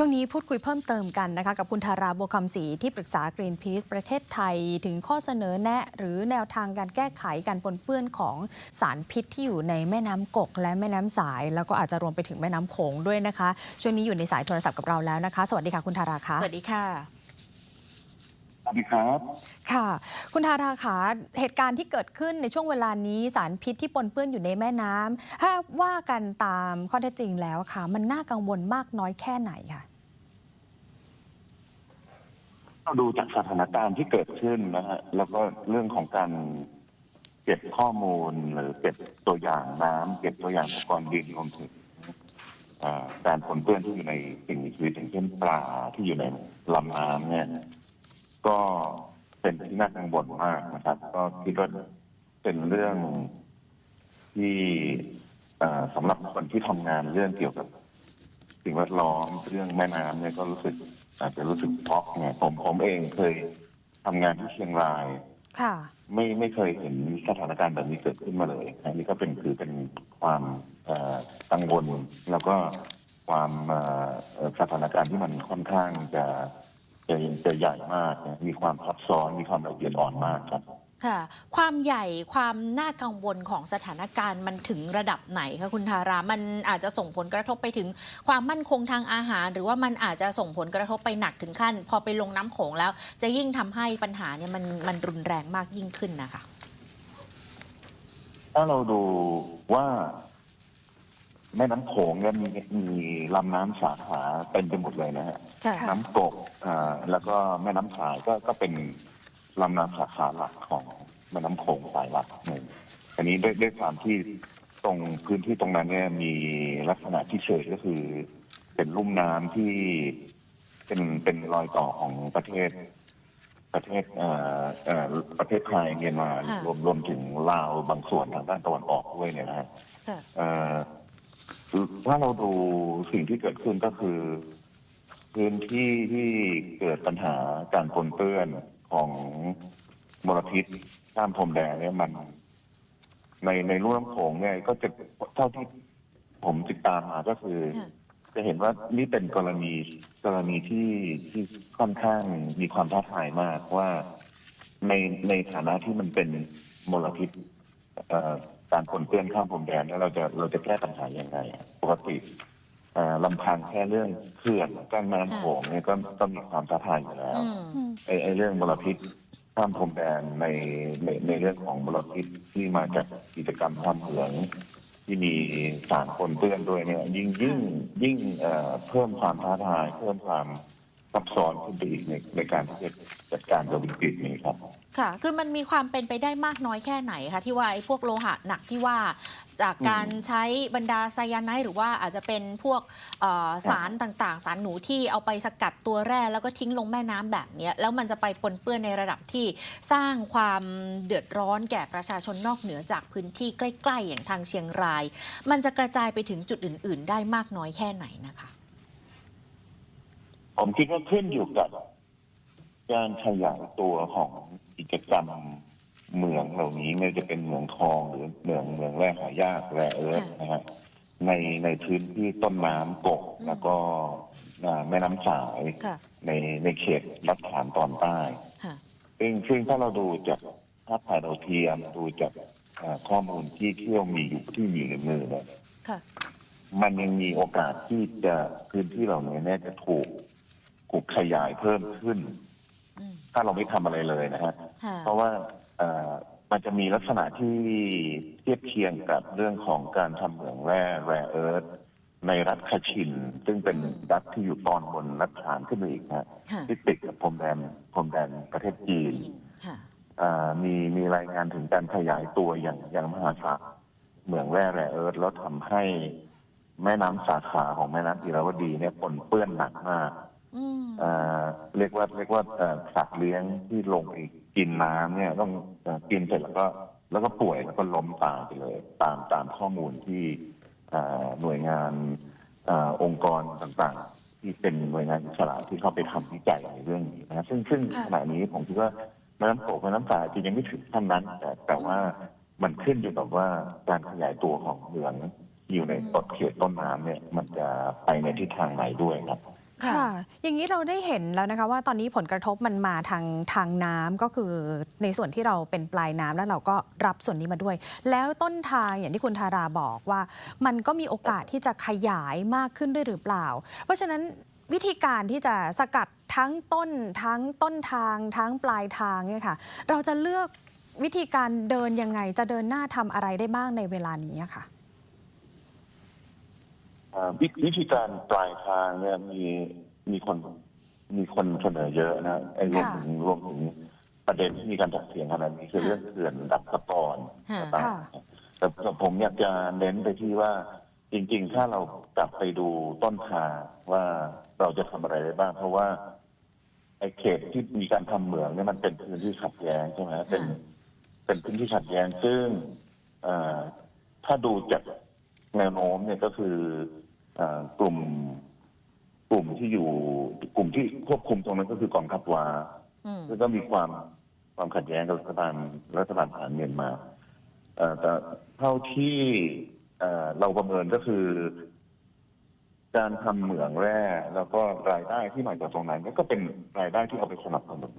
ช่วงนี้พูดคุยเพิ่มเติมกันนะคะกับคุณธาราบัวคำศรีที่ปรึกษา Greenpeace ประเทศไทย ถึงข้อเสนอแนะ หรือแนวทางการแก้ไขการปนเปื้อนของสารพิษที่อยู่ในแม่น้ำกก และแม่น้ำสาย แล้วก็อาจจะรวมไปถึงแม่น้ำโขงด้วยนะคะ ช่วงนี้อยู่ในสายโทรศัพท์กับเราแล้วนะคะ สวัสดีค่ะคุณธาราคะสวัสดีค่ะสวัสดีครับ ค่ะ คุณธาราคะเหตุการณ์ที่เกิดขึ้นในช่วงเวลานี้สารพิษที่ปนเปื้อนอยู่ในแม่น้ำถ้าว่ากันตามข้อเท็จจริงแล้วค่ะ มันน่ากังวลมากน้อยแค่ไหนคะ เราดูจากสถานการณ์ที่เกิดขึ้นนะฮะแล้วก็เรื่องของการเก็บข้อมูลหรือเก็บตัวอย่างน้ำเก็บตัวอย่างอุปกรณ์ดินรวมถึงการปนเปื้อนที่อยู่ในสิ่งมีชีวิตอย่างเช่นปลาที่อยู่ในลำน้ำเนี่ย ก็เป็นที่น่ากังวลมากนะครับ ก็คิดว่าเป็นเรื่องที่สำหรับคนที่ทำงานเรื่องเกี่ยวกับสิ่งแวดล้อมเรื่องแม่น้ำเนี่ยก็รู้สึก อาจจะรู้สึกช็อกไงผมผมเองเคยทำงานที่เชียงราย ค่ะ ไม่ไม่เคยเห็นสถานการณ์แบบนี้เกิดขึ้นมาเลยอันนี้ก็เป็นคือเป็นความเอ่อกังวลแล้วก็ความเอ่อเอ่อสถานการณ์ที่มันค่อนข้างจะจะจะใหญ่มากนะมีความซับซ้อนมีความละเอียดอ่อนมากครับ ค่ะความใหญ่ความน่ากังวลของสถานการณ์มันถึงระดับไหนคะคุณธารา มันอาจจะส่งผลกระทบไปถึงความมั่นคงทางอาหาร หรือว่ามันอาจจะส่งผลกระทบไปหนักถึงขั้น พอไปลงน้ำโขงแล้ว จะยิ่งทำให้ปัญหาเนี่ยมันมันรุนแรงมากยิ่งขึ้นนะคะ ถ้าเราดูว่าแม่น้ำโขงเนี่ยมีมีลำน้ำสาขาเต็มไปหมดเลยนะฮะค่ะน้ำกกอ่าแล้วก็แม่น้ำสายก็ก็เป็น ลำน้ำสาขาหลักของแม่น้ำโขงสายหลักหนึ่งอันนี้ด้วยด้วยความที่ตรงพื้นที่ตรงนั้นเนี่ยมีลักษณะที่เฉยก็คือ เป็นลุ่มน้ำที่เป็นเป็นรอยต่อของประเทศ ประเทศเอ่อเอ่อประเทศไทยเมียนมาค่ะรวมรวมถึงลาวบางส่วนทางด้านตะวันออกด้วยเนี่ยนะฮะค่ะเอ่อถ้าเราดูสิ่งที่เกิดขึ้นก็คือ พื้นที่ที่เกิดปัญหาการปนเปื้อน ของมลพิษข้ามพรมแดนเนี่ยมันในในรุ่มน้ำโขงเนี่ยก็จะเท่าที่ผมติดตามมาก็คือค่ะจะเห็นว่านี่เป็นกรณีกรณีที่ที่ค่อนข้างมีความท้าทายมากว่าในในฐานะที่มันเป็นมลพิษเอ่อการปนเปื้อนข้ามพรมแดนแล้วเราจะเราจะแก้ปัญหายังไงอะปกติเอ่อ ลำพังแค่เรื่องเขื่อนกั้นแม่น้ำโขงเนี่ยก็ก็มีความท้าทายอยู่แล้วอืมไอ้ไอ้เรื่องมลพิษข้ามพรมแดนในในในเรื่องของมลพิษที่มาจากกิจกรรมข้ามเหมืองที่มีสารปนเปื้อนด้วยเนี่ยยิ่งยิ่งยิ่งเอ่อเพิ่มความท้าทาย เพิ่มความซับซ้อนขึ้นไปอีกในในการที่จะจัดการกับวิกฤตนี้ครับ ค่ะ คือมันมีความเป็นไปได้มากน้อยแค่ไหนคะที่ว่าไอ้พวกโลหะหนักที่ว่าจากการใช้บรรดาไซยาไนด์หรือว่าอาจจะเป็นพวกเอ่อสารต่างๆ สารหนูที่เอาไปสกัดตัวแร่แล้วก็ทิ้งลงแม่น้ำแบบเนี้ยแล้วมันจะไปปนเปื้อนในระดับที่สร้างความเดือดร้อนแก่ประชาชนนอกเหนือจากพื้นที่ใกล้ ๆ อย่างทางเชียงราย มันจะกระจายไปถึงจุดอื่น ๆ ได้มากน้อยแค่ไหนนะคะ ผมคิดว่าขึ้นอยู่กับ การขยายตัวของกิ จกรรมเหมืองเหล่านี้ไม่ว่าจะเป็นเหมืองทองหรือเหมืองเหมืองแร่หายากแร่เอิร์ธนะฮะในในพื้นที่ต้นน้ำกกอืมแล้วก็อ่าแม่น้ำสายค่ะ ในในเขตรัฐฐานตอนใต้ ค่ะ ซึ่งซึ่งถ้าเราดูจากภาพถ่ายดาวเทียมดูจากอ่าข้อมูลที่เที่ยวมีอยู่ที่มีอยู่ในมือเนี่ยค่ะ มันยังมีโอกาสที่จะพื้นที่เหล่านี้เนี่ยจะถูกถูกขยายเพิ่มขึ้นอืม ถ้าเราไม่ทำอะไรเลยนะฮะค่ะเพราะว่าเอ่อมันจะมีลักษณะที่เทียบเคียงกับเรื่องของการทำเหมืองแร่แร่เอิร์ธในรัฐคาชิน ซึ่งเป็นรัฐที่อยู่ตอนบนรัฐฐานขึ้นมาอีกนะค่ะที่ติดกับพรมแดนพรมแดนประเทศจีนจีนค่ะอ่ามีมีรายงานถึงการขยายตัวอย่างอย่างมหาศาลเหมืองแร่แร่เอิร์ธแล้วทำให้แม่น้ำสาขาของแม่น้ำอิราวดีเนี่ยปนเปื้อนหนักมากอืมอ่า เรียกว่าเรียกว่าเอ่อสัตว์เลี้ยงที่ลงไปกินน้ำเนี่ยต้องเอ่อกินเสร็จแล้วก็แล้วก็ป่วยแล้วก็ล้มตายไปเลย ตามตามข้อมูลที่อ่าหน่วยงานอาองค์กรต่างๆ ที่เป็นหน่วยงานอิสระที่เข้าไปทำวิจัยในเรื่องนี้นะซึ่งซึ่งค่ะขณะนี้ผมคิดว่าแม่น้ำโขงแม่น้ำสายจริงยังไม่ถึงขั้นนั้น แต่แต่ว่ามันขึ้นอยู่กับว่าการขยายตัวของเมืองที่อยู่ในต้นเขตต้นน้ำเนี่ย มันจะไปในทิศทางไหนด้วยครับ ค่ะ อย่างนี้เราได้เห็นแล้วนะคะว่าตอนนี้ผลกระทบมันมาทางทางน้ำก็คือในส่วนที่เราเป็นปลายน้ำแล้วเราก็รับส่วนนี้มาด้วย แล้วต้นทางอย่างที่คุณทาราบอกว่า มันก็มีโอกาสที่จะขยายมากขึ้นด้วยหรือเปล่า เพราะฉะนั้นวิธีการที่จะสกัดทั้งต้นทั้งต้นทาง ทั้งปลายทางเนี่ยค่ะ เราจะเลือกวิธีการเดินยังไงจะเดินหน้าทำอะไรได้บ้างในเวลานี้ค่ะ วิวิธีการปลายทางเนี่ยมีมีคนมีคนเสนอเยอะนะไอ้รวมค่ะถึงรวมถึงประเด็นที่มีการถกเถียงขนาดนี้คือเรื่องเขื่อนดับสะกอนค่ะต่างค่ะๆแต่แต่ผมอยากจะเน้นไปที่ว่าจริงๆ ถ้าเรากลับไปดูต้นทางว่าเราจะทำอะไรได้บ้าง เพราะว่าไอ้เขตที่มีการทำเหมืองเนี่ยมันเป็นพื้นที่ขัดแย้งใช่ไหมเป็นค่ะเป็นพื้นที่ขัดแย้งซึ่งเอ่อถ้าดูจากแนวโน้มเนี่ยก็คือเอ่อ กลุ่มกลุ่มที่อยู่กลุ่มที่ควบคุมตรงนั้นก็คือกองทัพวาอืมซึ่งก็มีความความขัดแย้งกับรัฐบาลรัฐบาลฐานเมียนมาเอ่อแต่เท่าที่เอ่อเราประเมินก็คือ การทำเหมืองแร่ แล้วก็รายได้ที่มาจากตรงนั้นก็เป็นรายได้ที่เอาไปสนับสนุน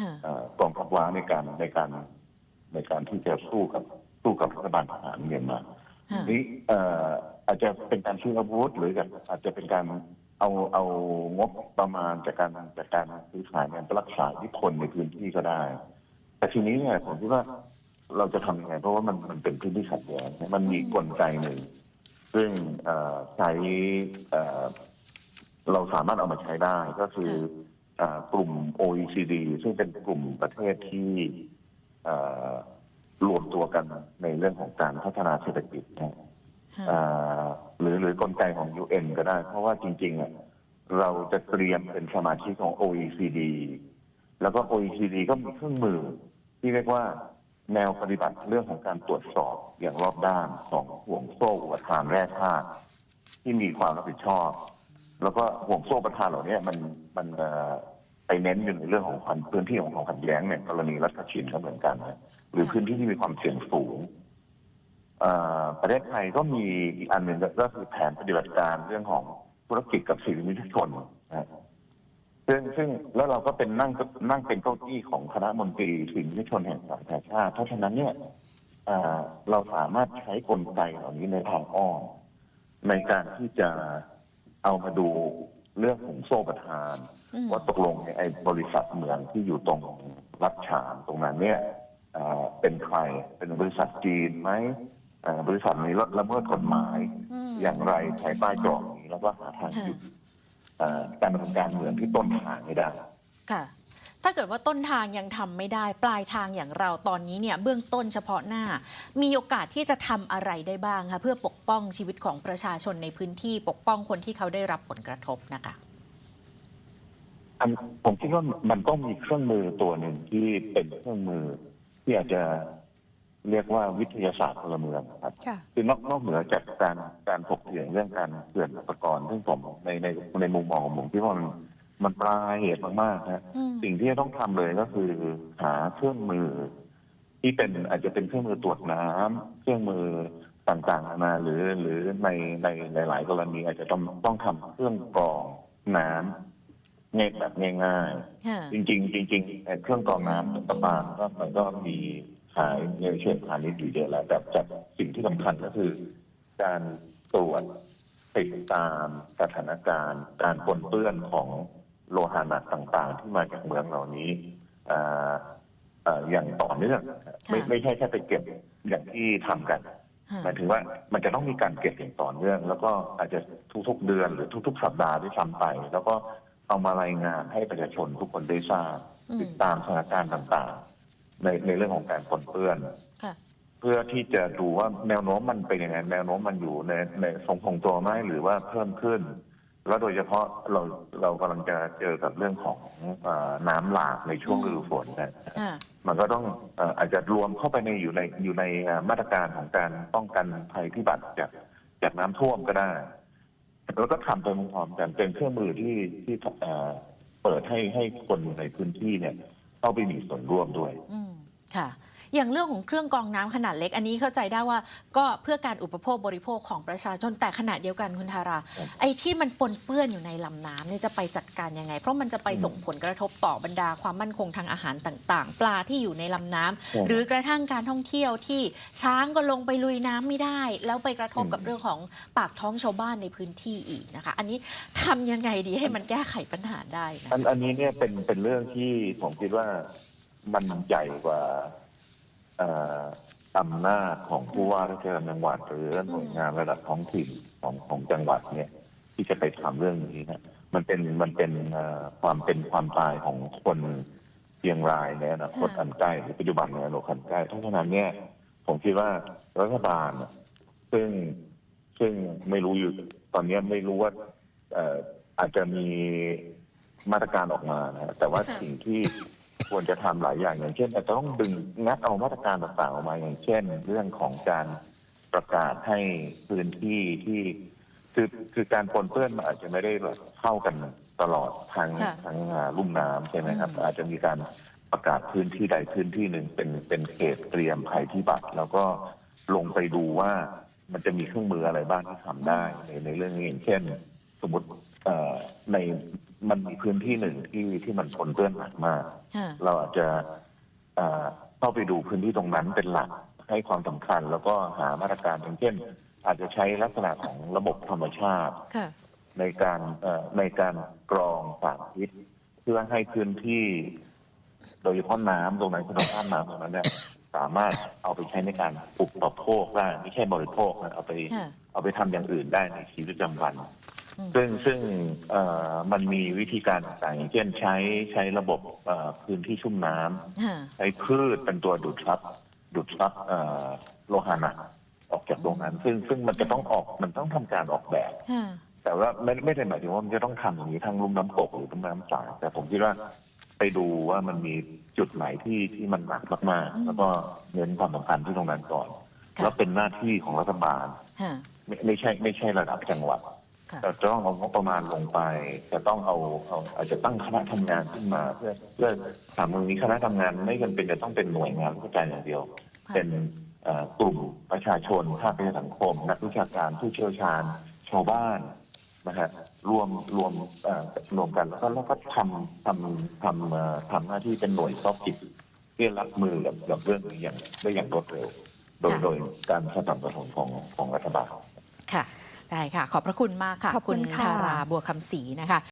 ค่ะเอ่อกองทัพว้าในการในการในการที่จะสู้กับสู้กับรัฐบาลทหารเมียนมา ค่ะนี่เอ่ออาจจะเป็นการซื้ออาวุธหรืออาจจะเป็นการเอาเอางบประมาณจากการจากการซื้อขายเนี่ยไปรักษาอิทธิพลในพื้นที่ก็ได้ แต่ทีนี้เนี่ยผมคิดว่าเราจะทำยังไงเพราะว่ามันมันเป็นพื้นที่ขัดแย้งมันมีกลไกหนึ่งซึ่งเอ่อใช้เอ่อเราสามารถเอามาใช้ได้ก็คือเอ่อกลุ่ม OECD ซึ่งเป็นกลุ่มประเทศที่เอ่อ รวมตัวกันในเรื่องของการพัฒนาเศรษฐกิจนะค่ะเอ่อหรือหรือกลไกของ UN ก็ได้ เพราะว่าจริงๆอะเราจะเตรียมเป็นสมาชิกของ OECD แล้วก็ OECD ก็มีเครื่องมือที่เรียกว่าแนวปฏิบัติเรื่องของการตรวจสอบอย่างรอบด้านของห่วงโซ่อุปทานแร่ธาตุที่มีความรับผิดชอบ แล้วก็ห่วงโซ่อุปทานเหล่านี้มันมันเอ่อไปเน้นอยู่ในเรื่องของความพื้นที่ของความขัดแย้งเนี่ยกรณีรัฐชินก็เหมือนกันนะ หรือพื้นที่ที่มีความเสี่ยงสูงเอ่อประเทศไทยก็มีอีกอันหนึ่งก็คือแผนปฏิบัติการเรื่องของธุรกิจกับสื่อมวลชนนะซึ่งซึ่งแล้วเราก็เป็นนั่งนั่งเป็นเก้าอี้ของคณะมนตรีสื่อมวลชนแห่งสหประชาชาติเพราะฉะนั้นเนี่ยเอ่อเราสามารถใช้กลไกเหล่านี้ในทางอ้อมในการที่จะเอามาดูเรื่องของโซ่ประทานอืมว่าตกลงเนี่ยไอ้บริษัทเหมืองที่อยู่ตรงรัฐฉานตรงนั้นเนี่ย เอ่อเป็นใครเป็นบริษัทจีนไหมเอ่อบริษัทนี้ละเมิดกฎหมายอืมอย่างไรภายใต้กรอบนี้แล้วก็หาทางหยุดเอ่อการดำเนินการเหมืองที่ต้นทางไม่ได้ค่ะ ถ้าเกิดว่าต้นทางยังทำไม่ได้ ปลายทางอย่างเราตอนนี้เนี่ยเบื้องต้นเฉพาะหน้า มีโอกาสที่จะทำอะไรได้บ้างคะเพื่อปกป้องชีวิตของประชาชนในพื้นที่ปกป้องคนที่เขาได้รับผลกระทบนะคะอันผมคิดว่ามันต้องมีเครื่องมือตัวหนึ่งที่เป็นเครื่องมือ ที่อาจจะเรียกว่าวิทยาศาสตร์พลเมืองครับค่ะ คือนอกนอกเหนือจากการการถกเถียงเรื่องการเขื่อนอุปกรณ์ซึ่งผมในในในมุมมองของผมที่ว่ามันมันปลายเหตุมากๆนะอืม สิ่งที่จะต้องทำเลยก็คือหาเครื่องมือ ที่เป็นอาจจะเป็นเครื่องมือตรวจน้ำเครื่องมือต่างๆนานาหรือหรือในในหลาย ๆ กรณีอาจจะต้องต้องทำเครื่องกรองน้ำเง่ายแบบง่ายๆค่ะจริง ๆ จริงๆไอ้เครื่องกรองน้ำประปาก็มันก็มีขายในเชิงพาณิชย์อยู่เยอะแล้วแต่แต่สิ่งที่สำคัญก็คือ การตรวจติดตามสถานการณ์ การปนเปื้อนของโลหะหนักต่างๆ ที่มาจากเมืองเหล่านี้อ่าอ่าอย่างต่อเนื่องไม่ไม่ใช่แค่ไปเก็บอย่างที่ทำกันหมายถึงว่ามันจะต้องมีการเก็บอย่างต่อเนื่อง แล้วก็อาจจะทุกๆเดือนหรือทุก ๆ สัปดาห์ด้วยซ้ำไป แล้วก็ เอามารายงานให้ประชาชนทุกคนได้ทราบอืมติดตามสถานการณ์ต่างๆ ในในเรื่องของการปนเปื้อนค่ะเพื่อที่จะดูว่าแนวโน้มมันเป็นยังไงแนวโน้มมันอยู่ในในทรงคงตัวไหมหรือว่าเพิ่มขึ้น แล้วโดยเฉพาะเราเรากำลังจะเจอกับเรื่องของเออน้ำหลากในช่วงฤดูฝนนะค่ะมันก็ต้องเอ่ออาจจะรวมเข้าไปในอยู่ในอยู่ในเอ่อมาตรการของการป้องกันภัยพิบัติจากจากน้ำท่วมก็ได้ เราก็ทำไปพร้อมๆกันเป็นเครื่องมือที่ที่เอ่อเปิดให้ให้คนในพื้นที่เนี่ยเข้าไปมีส่วนร่วมด้วยอืมค่ะ อย่างเรื่องของเครื่องกรองน้ำขนาดเล็ก อันนี้เข้าใจได้ว่าก็เพื่อการอุปโภคบริโภคของประชาชนแต่ขณะเดียวกันคุณธาราครับไอ้ที่มันปนเปื้อนอยู่ในลำน้ำเนี่ยจะไปจัดการยังไง เพราะมันจะไปส่งผลกระทบต่อบรรดาความมั่นคงทางอาหารต่างๆ ปลาที่อยู่ในลำน้ำหรือกระทั่งการท่องเที่ยวที่ช้างก็ลงไปลุยน้ำไม่ได้ แล้วไปกระทบกับเรื่องของปากท้องชาวบ้านในพื้นที่อีกนะคะ อันนี้ทำยังไงดีให้มันแก้ไขปัญหาได้นะอันอันนี้เนี่ยเป็นเป็นเรื่องที่ผมคิดว่ามันใหญ่กว่าเอ่ออำนาจของผู้ว่าราชการจังหวัด หรือหน่วยงานระดับท้องถิ่นของของจังหวัดเนี่ย ที่จะไปทำเรื่องนี้นะมันเป็นมันเป็นเอ่อความเป็นความตายของคนเชียงรายในอนาคตค่ะอันใกล้หรือปัจจุบันในอนาคตอันใกล้เพราะฉะนั้นเนี่ย ผมคิดว่ารัฐบาลน่ะซึ่งซึ่งไม่รู้อยู่ตอนนี้ไม่รู้ว่าเอ่ออาจจะมีมาตรการออกมานะฮะแต่ว่าค่ะสิ่งที่ ควรจะทำหลายอย่างอย่างเช่นอาจจะต้องดึงงัดเอามาตรการต่างๆออกมาอย่างเช่น เรื่องของการประกาศให้พื้นที่ที่คือคือการปนเปื้อนมันอาจจะไม่ได้แบบเข้ากันตลอดทางค่ะทางอ่าลุ่มน้ำใช่ไหมครับอืมอาจจะมีการประกาศพื้นที่ใดพื้นที่หนึ่งเป็นเป็นเขตเตรียมภัยพิบัติแล้วก็ลงไปดูว่ามันจะมีเครื่องมืออะไรบ้างที่ทำได้ในในเรื่องนี้อย่างเช่น สมมติเอ่อในมันมีพื้นที่หนึ่งที่ที่มันปนเปื้อนหนักมาก ค่ะ เราอาจจะเอ่อเข้าไปดูพื้นที่ตรงนั้นเป็นหลักให้ความสำคัญ แล้วก็หามาตรการอย่างเช่น อาจจะใช้ลักษณะของระบบธรรมชาติ ค่ะ ในการเอ่อในการกรองสารพิษเพื่อให้พื้นที่ โดยเฉพาะน้ำตรงนั้นคุณภาพน้ำตรงนั้นเนี่ยสามารถเอาไปใช้ในการอุปโภคได้ไม่ใช่บริโภคนะเอาไป ค่ะ เอาไปทำอย่างอื่นได้ในชีวิตประจำวันอืม ซึ่งซึ่งเอ่อมันมีวิธีการต่างๆอย่างเช่นใช้ใช้ระบบเอ่อพื้นที่ชุ่มน้ำค่ะใช้พืชเป็นตัวดูดซับดูดซับเอ่อโลหะหนักออกจากตรงนั้นซึ่งซึ่งมันจะต้องออกมันต้องทำการออกแบบค่ะแต่ว่าไม่ไม่ได้หมายถึงว่ามันจะต้องทำอย่างนี้ทั้งลุ่มน้ำกกหรือลุ่มน้ำสายแต่ผมคิดว่าไปดูว่ามันมีจุดไหนที่ที่มันหนักมากอืมๆแล้วก็เน้นความสำคัญที่ตรงนั้นก่อนค่ะแล้วเป็นหน้าที่ของรัฐบาลค่ะไม่ไม่ใช่ไม่ใช่ระดับจังหวัดค่ะแต่ จะต้องเอางบประมาณลงไป จะต้องเอาเอาอาจจะตั้งคณะทำงานขึ้นมา เพื่อเพื่อถามตรงนี้คณะทำงานไม่จำเป็นจะต้องเป็นหน่วยงานราชการอย่างเดียวค่ะเป็นเอ่อกลุ่มประชาชนภาคประชาสังคม นักวิชาการผู้เชี่ยวชาญชาวบ้านนะฮะรวมรวมเอ่อรวมกันแล้วก็แล้วก็ทำทำทำเอ่อทำหน้าที่เป็นหน่วยซอฟต์จิตเพื่อรับมือกับกับเรื่องนี้อย่างได้อย่างรวดเร็ว โดยค่ะโดยการสนับสนุนของของรัฐบาลค่ะ ได้ค่ะ ขอบพระคุณมากค่ะขอบคุณค่ะธาราบัวคำศรีนะคะ